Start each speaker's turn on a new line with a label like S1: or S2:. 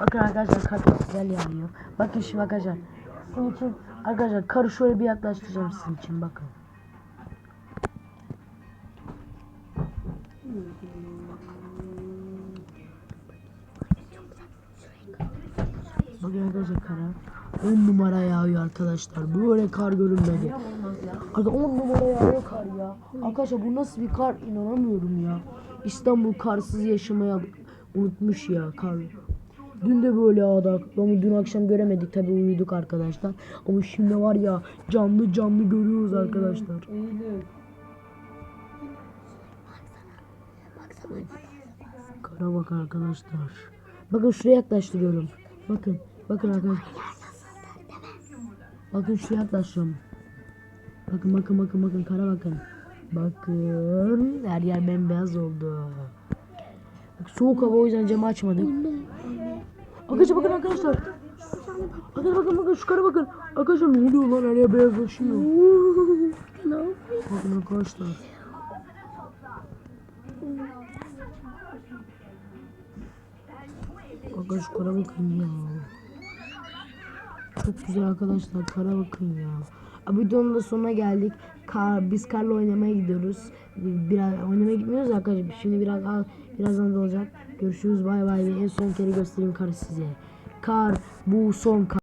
S1: Bakın arkadaşlar kar çok güzel yağıyor. Bakın şimdi arkadaşlar. Sizin için arkadaşlar karı şöyle bir yaklaştıracağım sizin için bakın. Bakın arkadaşlar kara. 10 numara yağıyor arkadaşlar. Böyle kar görünmedi. Arkadaşlar 10 numara yağıyor kar ya. Arkadaşlar bu nasıl bir kar inanamıyorum ya. İstanbul karsız yaşamaya unutmuş ya kar. Dün de böyle yağdı. Ama dün akşam göremedik tabi uyuduk arkadaşlar. Ama şimdi var ya canlı canlı görüyoruz arkadaşlar. Kara bak arkadaşlar. Bakın şuraya yaklaştırıyorum. Bakın. Bakın arkadaşlar. Bakın şuraya yaklaşıyorum. Bakın bakın bakın bakın kara bakın. Bakın her yer bembeyaz oldu. Bak, soğuk hava o yüzden camı açmadık. Arkadaşlar bakın arkadaşlar. Arkadaşlar bakın bakın şu kara bakın. Arkadaşlar ne oluyor lan yer beyazlaşıyor. bakın arkadaşlar. Şu kara bakın ya. Çok güzel arkadaşlar kara bakın ya. Videonun da sonuna geldik. Kar, biz karla oynamaya gidiyoruz. Biraz oynamaya gitmiyoruz arkadaşlar. Şimdi biraz birazdan da olacak. Görüşürüz bay bay. En son kere göstereyim karı size. Kar bu son kar.